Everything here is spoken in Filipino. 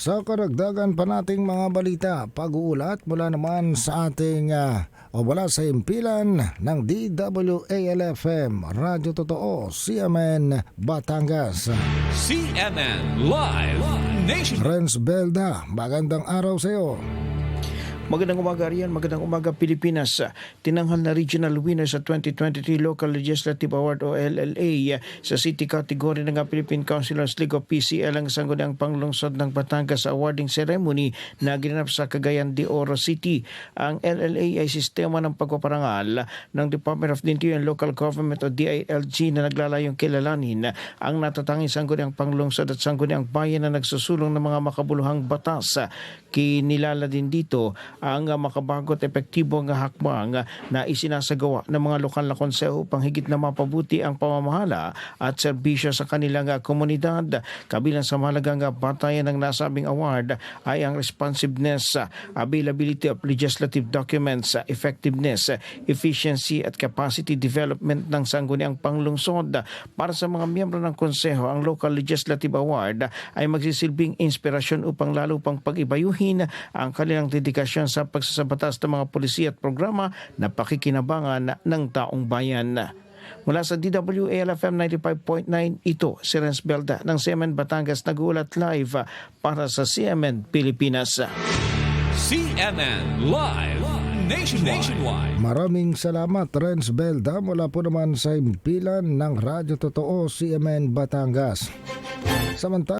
Sa karagdagan pa nating mga balita, pag-uulat mula naman sa ating ah, o mula sa impilan ng DWALFM, Radyo Totoo, CMN, Batangas. CNN Live Nation. Renz Belda, magandang araw sa iyo. Magandang umaga riyan, magandang umaga Pilipinas. Tinanghal na regional winner sa 2023 Local Legislative Award o LLA sa city category ng Philippine Councilors League of PCL ang sangguniang panglungsod ng Batangas awarding ceremony na ginanap sa Cagayan de Oro City. Ang LLA ay sistema ng pagpaparangal ng Department of the Interior and Local Government o DILG na naglalayong kilalanin ang natatanging sangguniang panglungsod at sangguniang bayan na nagsusulong ng mga makabuluhang batas. Kinilala din dito ang makabago at epektibong uh, hakbang na isinasagawa ng mga lokal na konseho upang higit na mapabuti ang pamamahala at serbisyo sa kanilang komunidad. Kabilang sa mahalagang batayan ng nasabing award ay ang responsiveness, availability of legislative documents, effectiveness, efficiency at capacity development ng sangguniang panglungsod. Para sa mga miyembro ng konseho, ang Local Legislative Award ay magsisilbing inspirasyon upang lalo pang pag-ibayuhin ang kanilang dedikasyon sa pagsasabatas ng mga polisiya at programa na pakikinabangan ng taong bayan. Mula sa DWALFM 95.9, ito si Renz Belda ng CMN Batangas nag-uulat live para sa CMN Pilipinas. CNN Live Nationwide. Nationwide. Maraming salamat Renz Belda mula po naman sa impilan ng Radyo Totoo, CMN, Batangas. Samantala,